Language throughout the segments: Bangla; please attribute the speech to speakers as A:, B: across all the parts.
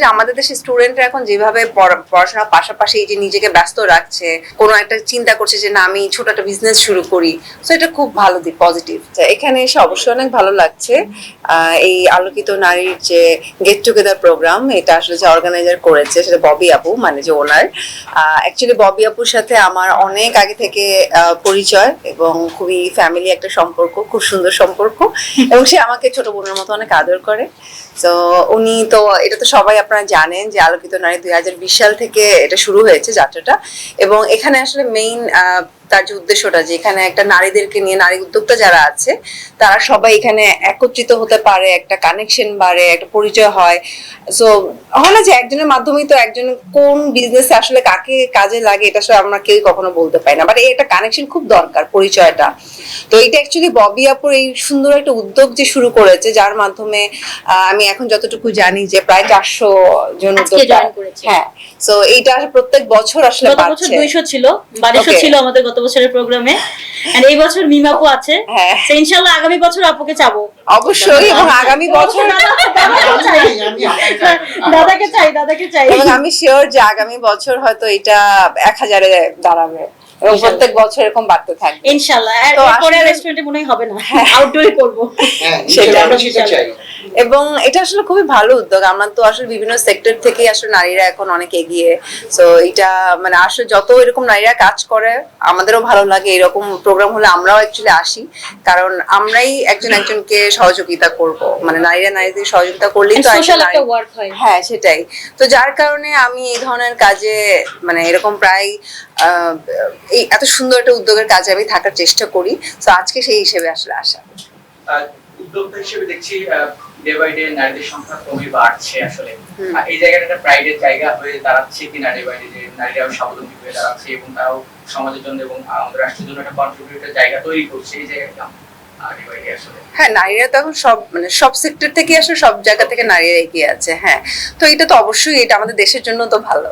A: যে আমাদের দেশে স্টুডেন্টরা এখন যেভাবে পড়া- পড়াশোনার পাশাপাশি এই যে নিজেকে ব্যস্ত রাখছে কোনো একটা চিন্তা করছে যে না আমি ছোট একটা বিজনেস শুরু করি তো এটা খুব ভালো দিক পজিটিভ এখানে এসে অবশ্যই অনেক ভালো লাগছে। এই আলোকিত নারীর যে গেট টুগেদার প্রোগ্রাম এটা আসলে যে অর্গানাইজার করেছে সেটা ববি আপু মানে যে ওনার। অ্যাকচুয়ালি ববি আপুর সাথে আমার অনেক আগে থেকে পরিচয় এবং খুবই ফ্যামিলি একটা সম্পর্ক খুব সুন্দর সম্পর্ক। এবং সে আমাকে ছোট বোনের মতো অনেক আদর করে। তো উনি তো এটা তো সবাই আপনারা জানেন যে আলোকিত নারী দুই হাজার বিশ সাল থেকে এটা শুরু হয়েছে যাত্রাটা। এবং এখানে আসলে মেইন তার যে উদ্দেশ্যটা যে এখানে একটা নারীদেরকে নিয়ে নারী উদ্যোক্তা যারা আছে তারা সবাই এখানে একত্রিত হতে পারে একটা কানেকশন বাড়ে একটা পরিচয় হয়। সো হয় না যে একজনের মাধ্যমেই তো একজন কোন বিজনেসে আসলে কাকে কাজে লাগে এটা আসলে আমরা কেউই কখনো বলতে পারি না। বাট এই একটা কানেকশন খুব দরকার পরিচয়টা। তো এটা অ্যাকচুয়ালি ববি আপুর এই সুন্দর একটা উদ্যোগ যে শুরু করেছে যার মাধ্যমে আমি এখন যতটুকু জানি যে প্রায় চারশো জন উদ্যোক্তা হ্যাঁ তো এইটা প্রত্যেক বছর আসলে
B: বছর দুইশো ছিল বারোশো ছিল আমাদের গত বছরের প্রোগ্রামে। এই বছর মিমাপু আছে।
A: হ্যাঁ।
B: ইনশাল্লাহ আগামী বছর আপুকে চাবো।
A: অবশ্যই এবং আগামী বছর
B: দাদাকে চাই দাদাকে চাই।
A: এবং আমি শিওর যে আগামী বছর হয়তো এটা এক হাজারে দাঁড়াবে। এবং প্রত্যেক বছর এরকম বাড়তে থাকবে।
B: ইনশাল্লাহ আর
A: তো
B: এরপরে
A: আসলে-
B: রেস্টুরেন্টে মনে হবে না। আউটডোরে করব।
C: হ্যাঁ সেটা আমরা সেটা চাই।
A: এবং এটা আসলে খুবই ভালো উদ্যোগ। আমরা তো আসলে বিভিন্ন সেক্টর থেকে আসলে নারীরা এখন অনেক এগিয়ে। তো এটা মানে আসলে যত এরকম নারীরা কাজ করে আমাদেরও ভালো লাগে। এরকম প্রোগ্রাম হলে আমরাও অ্যাকচুয়ালি আসি। কারণ আমরাই একজন একজনকে সহযোগিতা করব। মানে নারীরা নারীদের সহযোগিতা করলেই তো একটা
B: সোশ্যাল একটা
A: নারী-
B: ওয়ার্ক হয়।
A: হ্যাঁ সেটাই। তো যার কারণে আমি এই ধরনের কাজে মানে এরকম প্রায় আহ, এই এত সুন্দর একটা উদ্যোগের কাজে আমি থাকার চেষ্টা করি। তো আজকে সেই হিসেবে আসলে আসা।
D: উদ্যোক্তা হিসেবে দেখছি ডে বাই ডে নারীদের সংখ্যা কমে বাড়ছে আসলে। এই জায়গাটা একটা প্রাইডের জায়গা হয়ে দাঁড়াচ্ছে কিনা ডে বাই ডে যে নারীরাও স্বাবলম্বী হয়ে দাঁড়াচ্ছে এবং তারাও সমাজের জন্য এবং আমাদের রাষ্ট্রের জন্য একটা কন্ট্রিবিউটের জায়গা তৈরি করছে এই জায়গাটা
A: হ্যাঁ নারীরা তো এখন সব মানে সব সেক্টর থেকে আসলে সব জায়গা থেকে নারীরা এগিয়ে আছে হ্যাঁ। তো এটা তো অবশ্যই এটা আমাদের দেশের জন্য তো ভালো।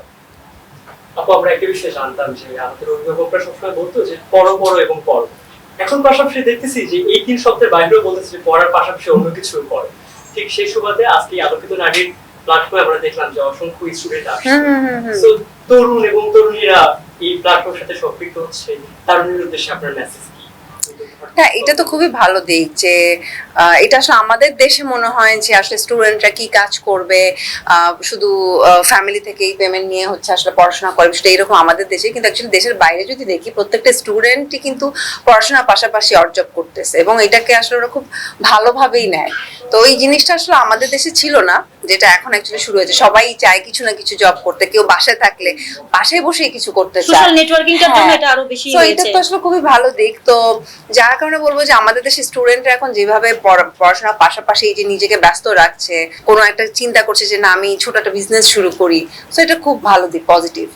E: আপু আমরা একটা বিষয় জানতাম যে আমাদের অভিভাবকরা সবসময় বলতো যে পড়ো পড়ো এবং পড়ো এখন পাশাপাশি দেখতেছি যে এই তিন শব্দের বাইরেও বলতেছে যে পড়ার পাশাপাশি অন্য কিছু করে। ঠিক সেই সুবাদে আজকে আলোকিত নারীর প্ল্যাটফর্মে আমরা দেখলাম যে অসংখ্য স্টুডেন্ট আসছে। তরুণ এবং তরুণীরা এই প্ল্যাটফর্মের সাথে সম্পৃক্ত হচ্ছে। তার উদ্দেশ্যে আপনার মেসেজ
A: হ্যাঁ এটা তো খুবই ভালো দিক যে এটা আসলে আমাদের দেশে মনে হয় যে আসলে স্টুডেন্টরা কি কাজ করবে শুধু ফ্যামিলি থেকেই পেমেন্ট নিয়ে হচ্ছে আসলে পড়াশোনা করবে সেটা এরকম আমাদের দেশে কিন্তু অ্যাকচুয়ালি দেশের বাইরে যদি দেখি প্রত্যেকটা স্টুডেন্টই কিন্তু পড়াশোনার পাশাপাশি অর্জব করতেছে এবং এটাকে আসলে ওরা খুব ভালোভাবেই নেয়। তো এই জিনিসটা আসলে আমাদের দেশে ছিল না। যেটা এখন অ্যাকচুয়ালি শুরু হয়েছে। সবাই চায় কিছু না কিছু জব করতে। কেউ বাসায় থাকলে বাসায় বসেই কিছু করতে চায়।
B: সোশ্যাল নেটওয়ার্কিংটার জন্য। এটা আরও বেশি
A: তো এটা তো আসলে খুবই ভালো দিক। তো যার কারণে বলব যে আমাদের দেশে স্টুডেন্টরা এখন যেভাবে পড়াশোনা পড়াশোনার পাশাপাশি এই যে নিজেকে ব্যস্ত রাখছে কোনো একটা চিন্তা করছে যে না আমি ছোট একটা বিজনেস শুরু করি। তো এটা খুব ভালো দিক পজিটিভ